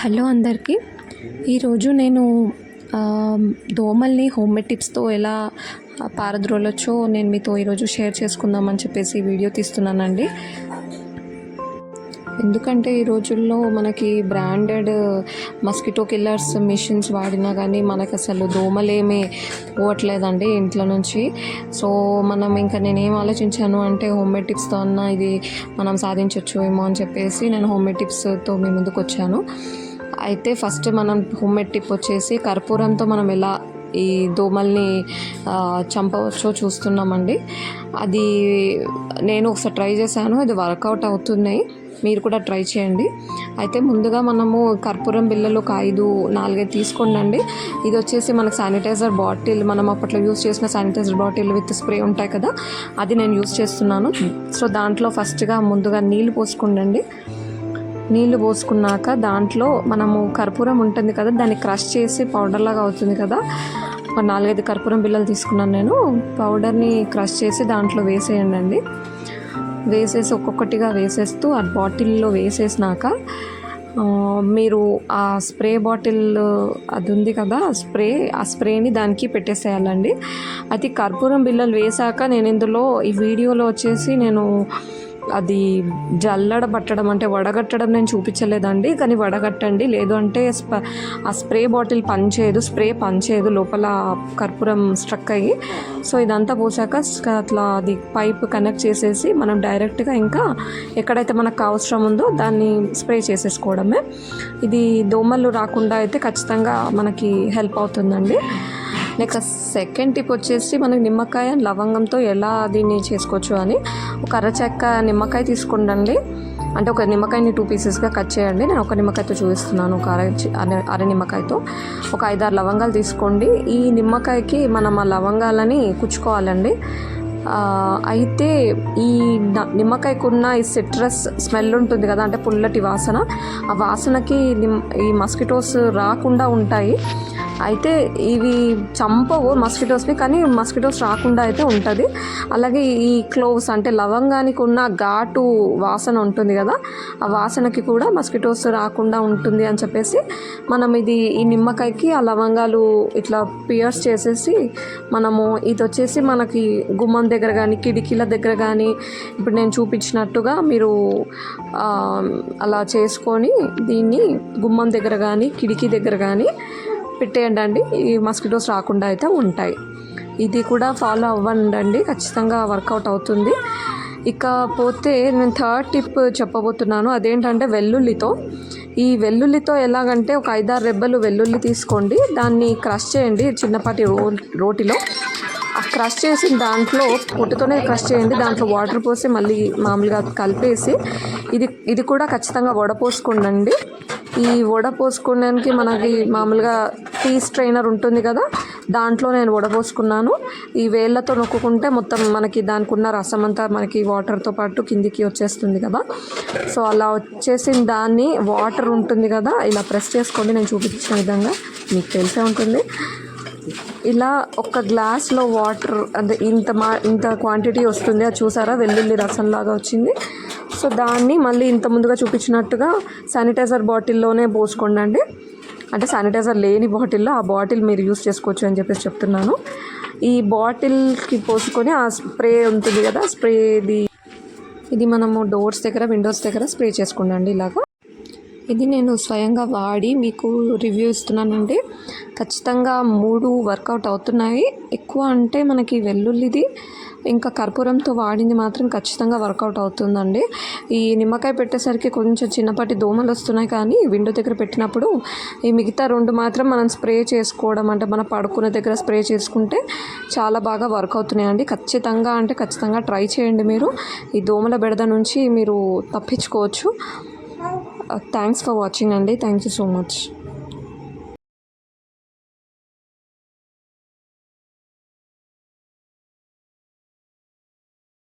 Hello అందరికీ. ఈరోజు నేను దోమల్ని హోమ్ మేడ్ టిప్స్తో ఎలా పారద్రోలొచ్చో నేను మీతో ఈరోజు షేర్ చేసుకుందామని చెప్పేసి వీడియో తీస్తున్నానండి. ఎందుకంటే ఈ రోజుల్లో మనకి బ్రాండెడ్ మస్కిటో కిల్లర్స్ మిషన్స్ వాడినా కానీ మనకు అసలు దోమలేమీ పోవట్లేదండి ఇంట్లో నుంచి. సో మనం ఇంకా నేనేం ఆలోచించాను అంటే హోమ్మేడ్ టిప్స్తో అన్న ఇది మనం సాధించవచ్చు ఏమో అని చెప్పేసి నేను హోమ్మేడ్ టిప్స్తో మీ ముందుకు వచ్చాను. అయితే ఫస్ట్ మనం హోమ్మేడ్ టిప్ వచ్చేసి కర్పూరంతో మనం ఎలా ఈ దోమల్ని చంపవచ్చో చూస్తున్నామండి. అది నేను ఒకసారి ట్రై చేశాను ఇది వర్కౌట్ అవుతున్నాయి. మీరు కూడా ట్రై చేయండి. అయితే ముందుగా మనము కర్పూరం బిళ్ళలు ఒక ఐదు నాలుగైదు తీసుకోండి ఇది వచ్చేసి మనకు శానిటైజర్ బాటిల్ మనం అప్పట్లో యూస్ చేసిన శానిటైజర్ బాటిల్ విత్ స్ప్రే ఉంటాయి కదా అది నేను యూస్ చేస్తున్నాను. సో దాంట్లో ఫస్ట్గా ముందుగా నీళ్ళు పోసుకోండి నీళ్ళు పోసుకున్నాక దాంట్లో మనము కర్పూరం ఉంటుంది కదా దాన్ని క్రష్ చేసి పౌడర్ లాగా అవుతుంది కదా ఒక నాలుగైదు కర్పూరం బిళ్ళలు తీసుకున్నాను నేను. పౌడర్ని క్రష్ చేసి దాంట్లో వేసేయండి అండి వేసేసి ఒక్కొక్కటిగా వేసేస్తూ ఆ బాటిల్లో వేసేసినాక మీరు ఆ స్ప్రే బాటిల్ అది ఉంది కదా ఆ స్ప్రే ఆ స్ప్రేని దానికి పెట్టేసేయాలండి. అది కర్పూరం బిళ్ళలు వేసాక నేను ఇందులో ఈ వీడియోలో వచ్చేసి నేను అది జల్లడ పట్టడం అంటే వడగట్టడం నేను చూపించలేదండి కానీ వడగట్టండి. లేదు అంటే స్ప- ఆ స్ప్రే బాటిల్ పనిచేయదు స్ప్రే పనిచేయదు లోపల కర్పూరం స్ట్రక్ అయ్యి. సో ఇదంతా పోసాక అట్లా అది పైప్ కనెక్ట్ చేసేసి మనం డైరెక్ట్గా ఇంకా ఎక్కడైతే మనకు అవసరం ఉందో దాన్ని స్ప్రే చేసేసుకోవడమే. ఇది దోమలు రాకుండా అయితే ఖచ్చితంగా మనకి హెల్ప్ అవుతుందండి. నెక్స్ట్ సెకండ్ టిప్ వచ్చేసి మనకి నిమ్మకాయ లవంగంతో ఎలా దీన్ని చేసుకోవచ్చు అని. ఒక అరచెక్క నిమ్మకాయ తీసుకుండండి. అంటే ఒక నిమ్మకాయని టూ పీసెస్గా కట్ చేయండి. నేను ఒక నిమ్మకాయతో చూపిస్తున్నాను. ఒక అర అర అర నిమ్మకాయతో. ఒక ఐదారు లవంగాలు తీసుకోండి. ఈ నిమ్మకాయకి మనం ఆ లవంగాలని కుచ్చుకోవాలండి. అయితే ఈ నిమ్మకాయకున్న ఈ సిట్రస్ స్మెల్ ఉంటుంది కదా అంటే పుల్లటి వాసన. ఆ వాసనకి నిమ్ ఈ మస్కిటోస్ రాకుండా ఉంటాయి. అయితే ఇవి చంపవు మస్కిటోస్ని కానీ మస్కిటోస్ రాకుండా అయితే ఉంటుంది. అలాగే ఈ క్లోవ్స్ అంటే లవంగానికి ఉన్న ఘాటు వాసన ఉంటుంది కదా ఆ వాసనకి కూడా మస్కిటోస్ రాకుండా ఉంటుంది అని చెప్పేసి మనం ఇది ఈ నిమ్మకాయకి ఆ లవంగాలు ఇట్లా పియర్స్ చేసేసి మనము ఇది వచ్చేసి మనకి గుమ్మం దగ్గర కానీ కిటికీల దగ్గర కానీ ఇప్పుడు నేను చూపించినట్టుగా మీరు అలా చేసుకొని దీన్ని గుమ్మం దగ్గర కానీ కిటికీ దగ్గర కానీ పెట్టేయండి అండి ఈ మస్కిటోస్ రాకుండా అయితే ఉంటాయి. ఇది కూడా ఫాలో అవ్వండి ఖచ్చితంగా వర్కౌట్ అవుతుంది. ఇకపోతే నేను థర్డ్ టిప్ చెప్పబోతున్నాను. అదేంటంటే వెల్లుల్లితో. ఈ వెల్లుల్లితో ఎలాగంటే ఒక ఐదారు రెబ్బలు వెల్లుల్లి తీసుకోండి. దాన్ని క్రష్ చేయండి చిన్నపాటి రో రోటిలో. ఆ క్రష్ చేసిన దాంట్లో పొట్టుతోనే క్రష్ చేయండి. దాంట్లో వాటర్ పోసి మళ్ళీ మామూలుగా కలిపేసి ఇది ఇది కూడా ఖచ్చితంగా వడపోసుకోండి ఈ వడ పోసుకోవడానికి మనకి మామూలుగా టీ స్ట్రైనర్ ఉంటుంది కదా దాంట్లో నేను వడ పోసుకున్నాను. ఈ వేళ్ళతో నొక్కుంటే మొత్తం మనకి దానికి ఉన్న రసం అంతా మనకి వాటర్తో పాటు కిందికి వచ్చేస్తుంది కదా. సో అలా వచ్చేసిన దాన్ని వాటర్ ఉంటుంది కదా ఇలా ప్రెస్ చేసుకోండి నేను చూపించిన విధంగా మీకు తెలిసే ఉంటుంది. ఇలా ఒక గ్లాస్లో వాటర్ అంటే ఇంత మా ఇంత క్వాంటిటీ వస్తుంది అది చూసారా? వెల్లుల్లి రసంలాగా వచ్చింది. సో దాన్ని మళ్ళీ ఇంత ముందుగా చూపించినట్టుగా శానిటైజర్ బాటిల్లోనే పోసుకోండి అండి అంటే శానిటైజర్ లేని బాటిల్లో ఆ బాటిల్ మీరు యూస్ చేసుకోవచ్చు అని చెప్పేసి చెప్తున్నాను. ఈ బాటిల్కి పోసుకొని ఆ స్ప్రే ఉంటుంది కదా స్ప్రేది. ఇది మనము డోర్స్ దగ్గర విండోస్ దగ్గర స్ప్రే చేసుకోండి ఇలాగా. ఇది నేను స్వయంగా వాడి మీకు రివ్యూ ఇస్తున్నానండి. ఖచ్చితంగా మూడు వర్కౌట్ అవుతున్నాయి. ఎక్కువ అంటే మనకి వెల్లుల్లిది ఇంకా కర్పూరంతో వాడింది మాత్రం ఖచ్చితంగా వర్కౌట్ అవుతుందండి. ఈ నిమ్మకాయ పెట్టేసరికి కొంచెం చిన్నపాటి దోమలు వస్తున్నాయి కానీ విండో దగ్గర పెట్టినప్పుడు ఈ మిగతా రెండు మాత్రం మనం స్ప్రే చేసుకోవడం అంటే మనం పడుకున్న దగ్గర స్ప్రే చేసుకుంటే చాలా బాగా వర్క్ అవుతున్నాయండి ఖచ్చితంగా అంటే ఖచ్చితంగా ట్రై చేయండి మీరు. ఈ దోమల బెడద నుంచి మీరు తప్పించుకోవచ్చు. థ్యాంక్స్ ఫర్ వాచింగ్ అండి. Thank you so much